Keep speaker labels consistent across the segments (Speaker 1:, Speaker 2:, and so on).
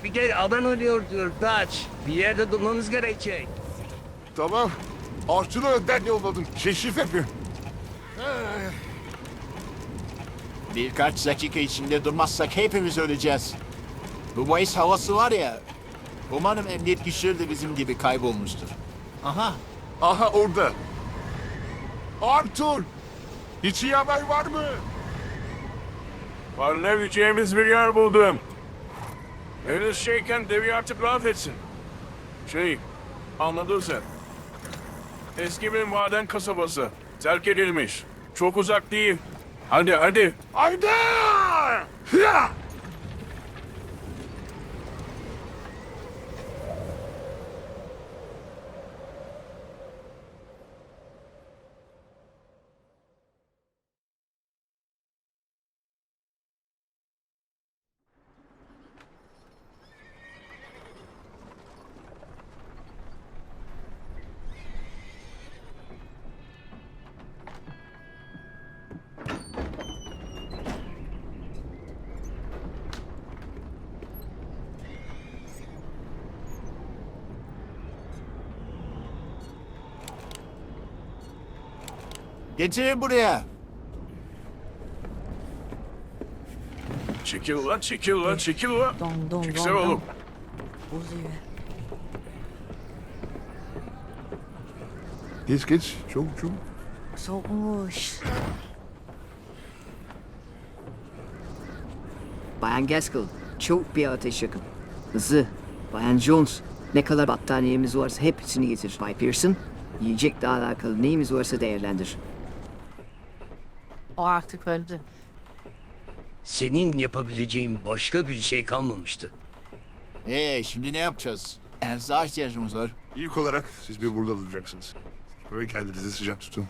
Speaker 1: Abigail adan ölüyor diyor Dutch. Bir yerde durmamız gerekecek.
Speaker 2: Tamam. Arçını önden yolladım. Keşif yapıyor.
Speaker 3: Birkaç dakika içinde durmazsak hepimiz öleceğiz. Bu Mayıs havası var ya. Umarım emniyet güçleri de bizim gibi kaybolmuştur. Aha,
Speaker 2: Aha orada. Arthur! Hiç iyi haber var mı?
Speaker 4: Parlayabileceğimiz bir yer buldum. Henüz şeyken devi artık rahat etsin. Şey, anladın sen. Eski bir maden kasabası. Terk edilmiş. Çok uzak değil. Hadi hadi.
Speaker 2: Haydi! Ya!
Speaker 3: Getirin buraya.
Speaker 4: Çekil lan çekil lan çekil lan.
Speaker 5: Dong dong
Speaker 4: Çeksene
Speaker 5: dong
Speaker 4: oğlum.
Speaker 5: Uzuyor.
Speaker 2: Geç geç. Çabuk çabuk.
Speaker 5: Soğukmuş.
Speaker 6: Bayan Gaskell, çok bir ateş yakın. Hızlı. Bayan Jones, ne kadar battaniyemiz varsa hepsini getir. Bay Pearson, yiyecekle alakalı neyimiz varsa değerlendir.
Speaker 5: O artık öldü.
Speaker 1: Senin yapabileceğin başka bir şey kalmamıştı.
Speaker 3: Ee, şimdi ne yapacağız? Erzağa ihtiyacımız var.
Speaker 2: İlk olarak siz bir burada duracaksınız. Böyle kendinizi sıcak tutun.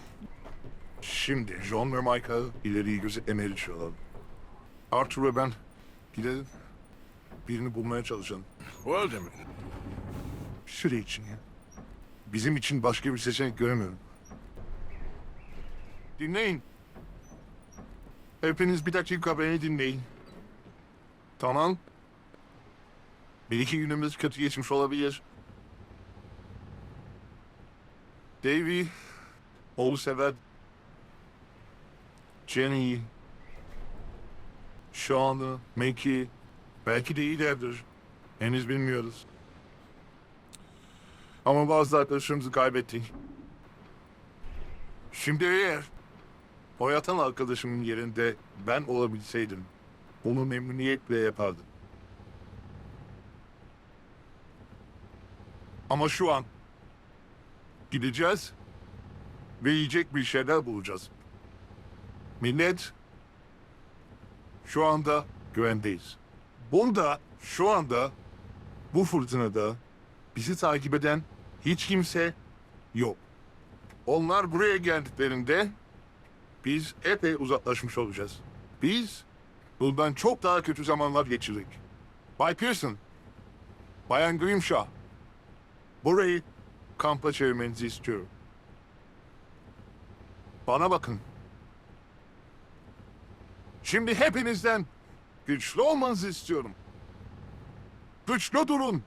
Speaker 2: Şimdi John ve Micah ileriyi gözetlemeye düşüyorlar. Arthur ve ben gidelim. Birini bulmaya çalışalım.
Speaker 4: Mü?
Speaker 2: Bir süre için ya. Bizim için başka bir seçenek göremiyorum. Dinleyin. Hepiniz bir dakika beni dinleyin. Tamam. Bir iki günümüz kötü geçmiş olabilir. Davy, oğlu sever. Jenny, Sean'ı, Mackie, belki de iyilerdir. Henüz bilmiyoruz. Ama bazı arkadaşlarımızı kaybettik. Şimdi eğer o yatan arkadaşımın yerinde ben olabilseydim onu memnuniyetle yapardım. Ama şu an gideceğiz ve yiyecek bir şeyler bulacağız. Millet şu anda güvendeyiz. Bunda şu anda bu fırtınada bizi takip eden hiç kimse yok. Onlar buraya geldiklerinde biz epey uzaklaşmış olacağız. Biz bundan çok daha kötü zamanlar geçirdik. Bay Pearson, Bayan Grimshaw, burayı kampa çevirmenizi istiyorum. Bana bakın. Şimdi hepinizden güçlü olmanızı istiyorum. Güçlü durun.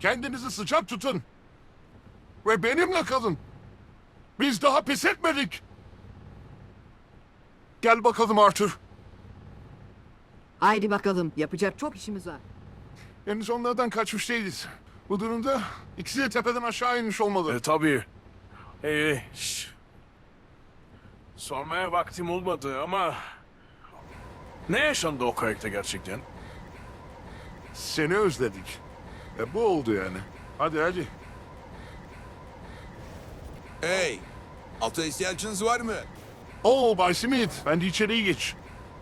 Speaker 2: Kendinizi sıcak tutun. Ve benimle kalın. Biz daha pes etmedik. Gel bakalım Arthur.
Speaker 6: Haydi bakalım, yapacak çok işimiz var.
Speaker 2: Henüz onlardan kaçmış değiliz. Bu durumda ikisi de tepeden aşağı inmiş olmalı.
Speaker 4: E tabii. Ee, şş. Sormaya vaktim olmadı ama... Ne yaşandı o kayıkta gerçekten?
Speaker 2: Seni özledik. E bu oldu yani. Hadi hadi.
Speaker 7: Hey, alta ihtiyacınız var mı?
Speaker 2: Oo Bay Smith. Ben de içeriye geç.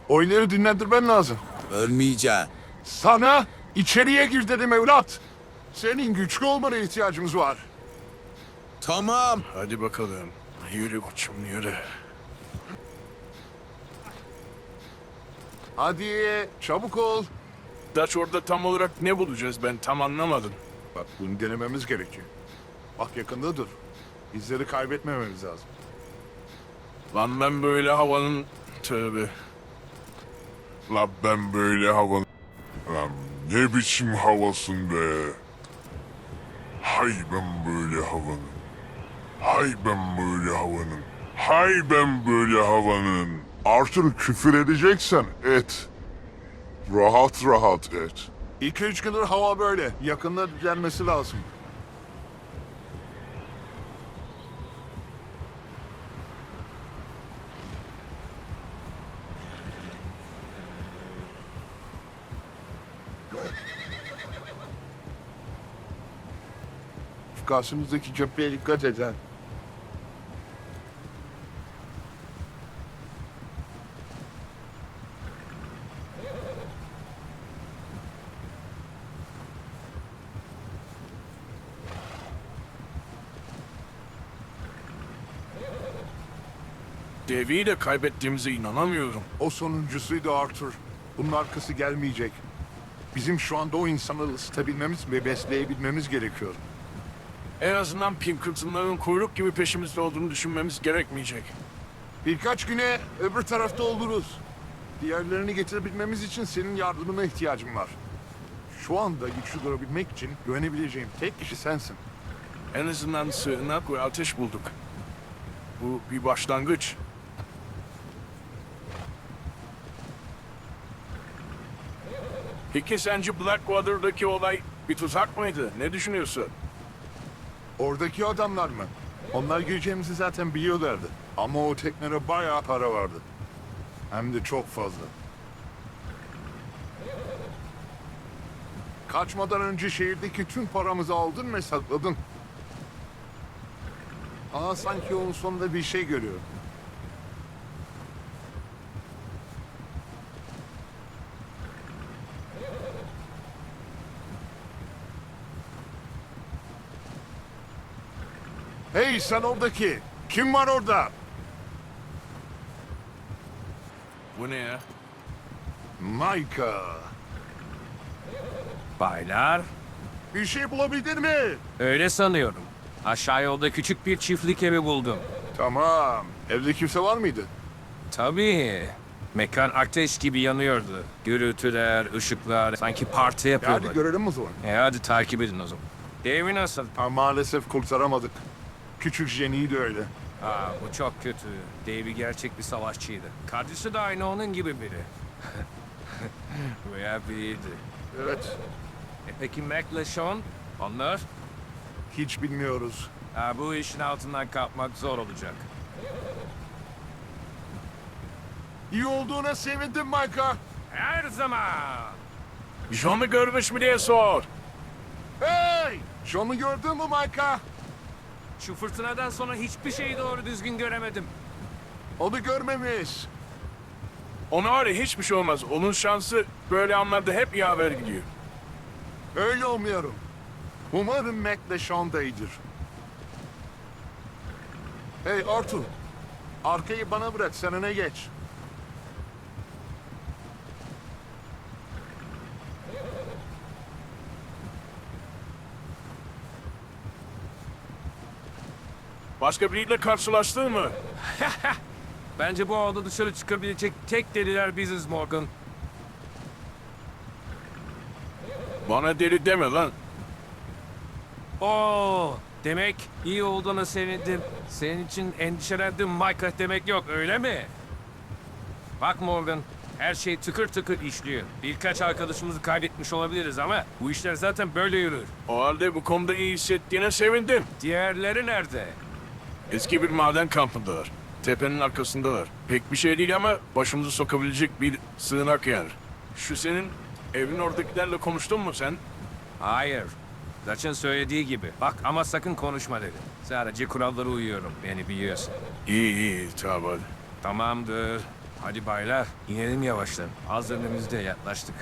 Speaker 2: Oyları dinlendirmen lazım.
Speaker 7: Ölmeyeceğim.
Speaker 2: Sana içeriye gir dedim evlat. Senin güçlü olmana ihtiyacımız var.
Speaker 7: Tamam.
Speaker 4: Hadi bakalım. Yürü koçum yürü.
Speaker 2: Hadi çabuk ol.
Speaker 4: Daç orada tam olarak ne bulacağız ben tam anlamadım.
Speaker 2: Bak bunu denememiz gerekiyor. Bak yakında dur. İzleri kaybetmememiz lazım.
Speaker 4: Lan ben böyle havanın... Tövbe.
Speaker 8: Lan ben böyle havan... Lan Ne biçim havasın be. Hay ben böyle havanın. Hay ben böyle havanın. Hay ben böyle havanın.
Speaker 2: Arthur küfür edeceksen et. Rahat rahat et. İki üç gündür hava böyle. Yakında düzelmesi lazım. Karşımızdaki köpeğe dikkat et ha.
Speaker 4: Devi'yi de kaybettiğimize inanamıyorum.
Speaker 2: O sonuncusuydu Arthur. Bunun arkası gelmeyecek. Bizim şu anda o insanı ısıtabilmemiz ve besleyebilmemiz gerekiyor.
Speaker 4: En azından Pinkerton'ların kuyruk gibi peşimizde olduğunu düşünmemiz gerekmeyecek.
Speaker 2: Birkaç güne öbür tarafta oluruz. Diğerlerini getirebilmemiz için senin yardımına ihtiyacım var. Şu anda güçlü durabilmek için güvenebileceğim tek kişi sensin.
Speaker 4: En azından sığınak ve ateş bulduk. Bu bir başlangıç. Peki sence Blackwater'daki olay bir tuzak mıydı? Ne düşünüyorsun?
Speaker 2: Oradaki adamlar mı? Onlar gireceğimizi zaten biliyorlardı. Ama o teknede bayağı para vardı. Hem de çok fazla. Kaçmadan önce şehirdeki tüm paramızı aldın ve sakladın. Aa sanki onun sonunda bir şey görüyorum. Hey sen oradaki. Kim var orada?
Speaker 4: Bu ne ya?
Speaker 2: Micah.
Speaker 1: Baylar,
Speaker 2: Bir şey bulabildin mi?
Speaker 1: öyle sanıyorum. Aşağı yolda küçük bir çiftlik evi buldum.
Speaker 2: Tamam. Evde kimse var mıydı?
Speaker 1: Tabii. Mekan ateş gibi yanıyordu. Gürültüler, ışıklar, sanki parti
Speaker 2: E
Speaker 1: yapıyorlar.
Speaker 2: hadi görelim o zaman.
Speaker 1: E hadi takip edin o zaman. David nasıl?
Speaker 2: Ha, maalesef kurtaramadık. Küçük Jenny'i de öyle.
Speaker 1: Aa, bu çok kötü. Davey gerçek bir savaşçıydı. Kardeşi de aynı onun gibi biri. Veya biriydi.
Speaker 2: Evet.
Speaker 1: E peki Mac ile Sean? Onlar?
Speaker 2: Hiç bilmiyoruz.
Speaker 1: Ha, bu işin altından kalkmak zor olacak.
Speaker 2: İyi olduğuna sevindim Micah.
Speaker 1: Her zaman.
Speaker 4: John'u görmüş mü diye sor.
Speaker 2: Hey! John'u gördün mü Micah?
Speaker 1: Şu fırtınadan sonra hiçbir şeyi doğru düzgün göremedim.
Speaker 2: Onu görmemiş.
Speaker 4: Ona var ya hiçbir şey olmaz. Onun şansı böyle anlarda hep yaver gidiyor.
Speaker 2: Öyle umuyorum. Umarım Mac ile Sean da iyidir. Hey Arthur. Arkayı bana bırak sen öne geç.
Speaker 4: Başka biriyle karşılaştın mı?
Speaker 1: Bence bu havada dışarı çıkabilecek tek deliler biziz Morgan.
Speaker 4: Bana deli deme lan.
Speaker 1: Oo, demek iyi olduğuna sevindim. Senin için endişelendim Micah demek yok öyle mi? Bak Morgan, her şey tıkır tıkır işliyor. Birkaç arkadaşımızı kaybetmiş olabiliriz ama bu işler zaten böyle yürür.
Speaker 4: O halde bu konuda iyi hissettiğine sevindim.
Speaker 1: Diğerleri nerede?
Speaker 4: Eski bir maden kampındalar. Tepenin arkasındalar. Pek bir şey değil ama başımızı sokabilecek bir sığınak yer. Şu senin evin oradakilerle konuştun mu sen?
Speaker 1: Hayır. Daç'ın söylediği gibi. Bak ama sakın konuşma dedi. Sadece kurallara uyuyorum. Beni biliyorsun.
Speaker 4: İyi iyi tamam hadi.
Speaker 1: Tamamdır. Hadi baylar, inelim yavaştan. Az önümüzde yaklaştık.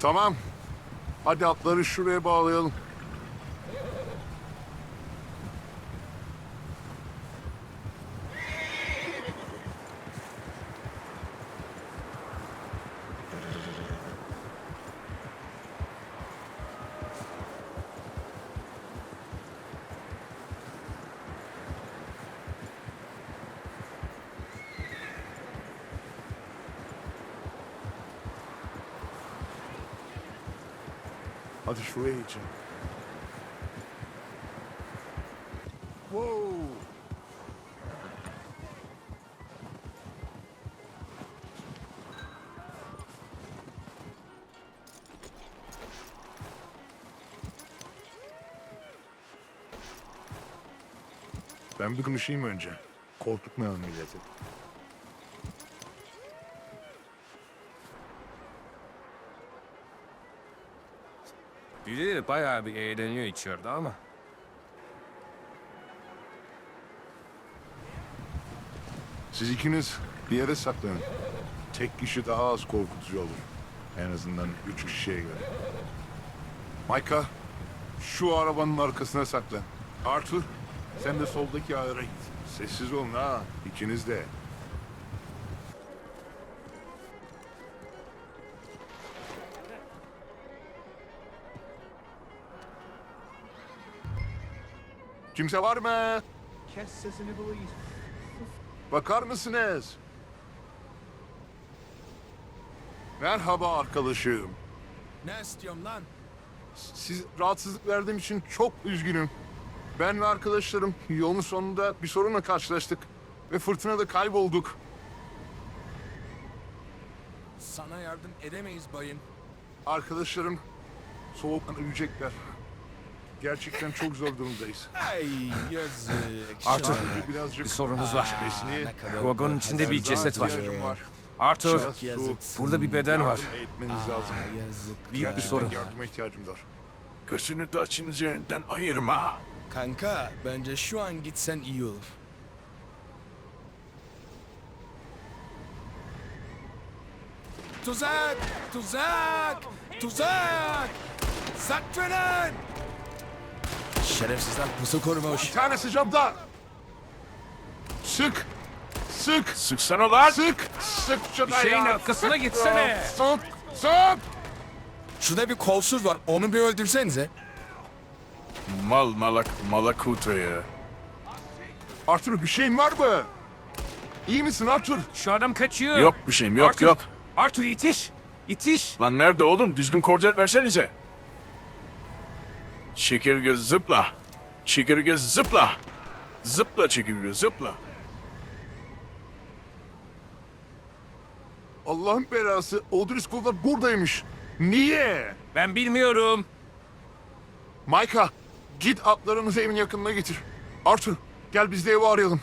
Speaker 2: Tamam. Hadi atları şuraya bağlayalım. Hadi şuraya geçin. Wow. Ben bir konuşayım önce. Korkutmayalım milleti.
Speaker 1: Birileri bayağı bir eğleniyor içeride ama.
Speaker 2: Siz ikiniz bir yere saklanın. Tek kişi daha az korkutucu olur. En azından üç kişiye göre. Micah, şu arabanın arkasına saklan. Arthur, sen de soldaki ayara git. Sessiz olun ha, ikiniz de. Kimse var mı?
Speaker 3: Kes sesini Louise.
Speaker 2: Bakar mısınız? Merhaba arkadaşım.
Speaker 4: Ne istiyorum lan?
Speaker 2: Siz rahatsızlık verdiğim için çok üzgünüm. Ben ve arkadaşlarım yolun sonunda bir sorunla karşılaştık. Ve fırtınada kaybolduk.
Speaker 4: Sana yardım edemeyiz bayım.
Speaker 2: Arkadaşlarım soğuktan ölecekler. Gerçekten çok zor durumdayız.
Speaker 4: Ay yazık.
Speaker 1: Arthur,
Speaker 2: Birazcık
Speaker 1: bir sorunuz var.
Speaker 2: besniye
Speaker 1: Vagonun içinde bir ceset var.
Speaker 2: ihtiyacım var.
Speaker 1: Arthur,
Speaker 2: Biraz su,
Speaker 1: burada bir beden var.
Speaker 2: yardım etmeniz lazım.
Speaker 4: Yazık.
Speaker 1: Büyük bir sorun.
Speaker 2: Yardıma ihtiyacım var.
Speaker 4: Gözünü taçın üzerinden ayırma.
Speaker 9: Kanka bence şu an gitsen iyi olur. Tuzak! Tuzak! Tuzak! Saklanın! Şerefsizler pusu kurmuş.
Speaker 2: Bir tanesi camda. Sık. Sık.
Speaker 4: Sıksana lan.
Speaker 2: Sık. Sık şuna
Speaker 1: şeyin
Speaker 2: ya.
Speaker 1: arkasına gitsene.
Speaker 2: Sık. Sık.
Speaker 9: Şurada bir kolsuz var onu bir öldürsenize.
Speaker 4: Mal malak malakuta ya.
Speaker 2: Arthur bir şeyin var mı? İyi misin Arthur?
Speaker 1: Şu adam kaçıyor.
Speaker 4: Yok bir şeyim yok
Speaker 1: Arthur,
Speaker 4: yok.
Speaker 1: Arthur yetiş. Yetiş.
Speaker 4: Lan nerede oğlum? Düzgün koordinat versenize. Çekirge zıpla. Çekirge zıpla. Zıpla çekirge zıpla.
Speaker 2: Allah'ın belası O'Driscoll'lar buradaymış. Niye?
Speaker 1: Ben bilmiyorum.
Speaker 2: Micah git atlarımızı evin yakınına getir. Arthur gel biz de evi arayalım.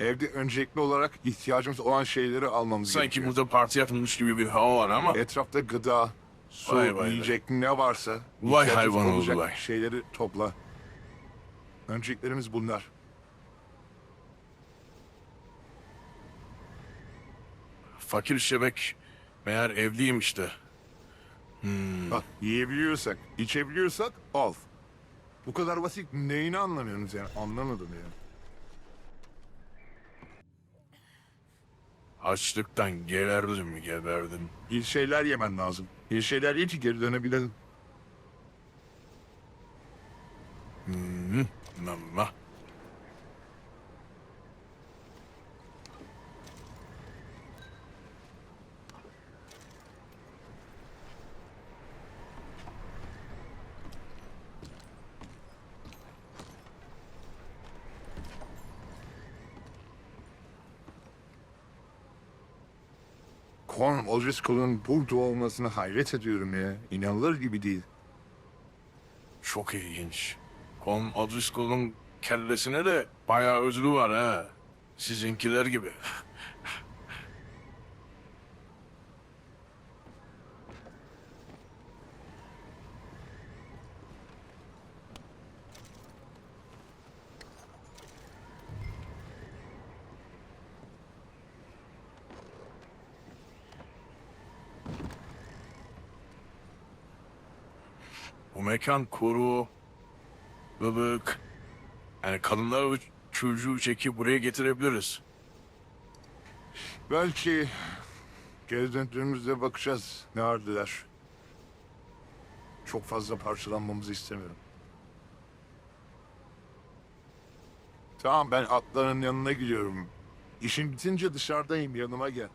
Speaker 2: Evde öncelikli olarak ihtiyacımız olan şeyleri almamız
Speaker 4: Sanki
Speaker 2: gerekiyor.
Speaker 4: burada parti yapılmış gibi bir hava var ama.
Speaker 2: Etrafta gıda, su,
Speaker 4: Vay vay
Speaker 2: yiyecek ne varsa
Speaker 4: Vay
Speaker 2: ihtiyacımız
Speaker 4: hayvan
Speaker 2: olacak
Speaker 4: oldular.
Speaker 2: şeyleri topla. Önceliklerimiz bunlar.
Speaker 4: Fakir şebek meğer evliymiş de.
Speaker 2: Bak yiyebiliyorsak, içebiliyorsak al. Bu kadar basit neyini anlamıyorsunuz yani anlamadım yani.
Speaker 4: Açlıktan geberdim geberdim.
Speaker 2: İyi şeyler yemen lazım. İyi şeyler ye ki geri dönebilelim.
Speaker 4: Mama.
Speaker 2: Corn O'Driscoll'un burada olmasına hayret ediyorum ya. İnanılır gibi değil.
Speaker 4: Çok ilginç. Kon O'Driscoll'un kellesine de bayağı özlü var ha. Sizinkiler gibi. Bu mekan kuru, ılık. Yani kadınlar ve çocuğu çekip buraya getirebiliriz.
Speaker 2: Belki geri bakacağız ne ardılar. Çok fazla parçalanmamızı istemiyorum. Tamam ben atların yanına gidiyorum. İşin bitince dışarıdayım yanıma gel.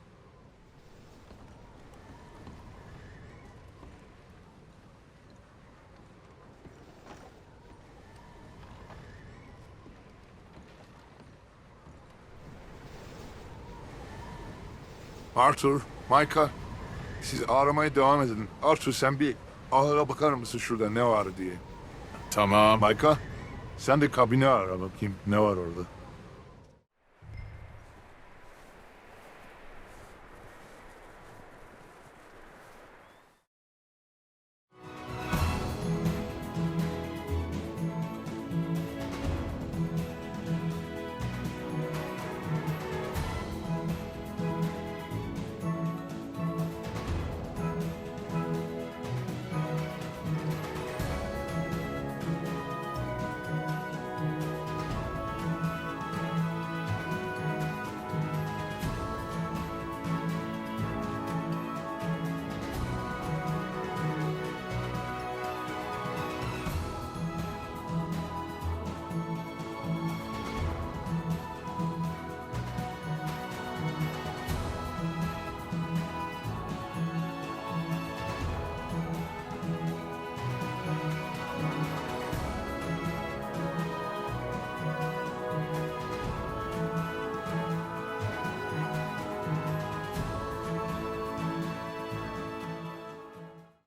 Speaker 2: Arthur, Micah, siz aramaya devam edin. Arthur sen bir ahıra bakar mısın şurada ne var diye.
Speaker 4: Tamam.
Speaker 2: Micah, sen de kabine ara bakayım ne var orada.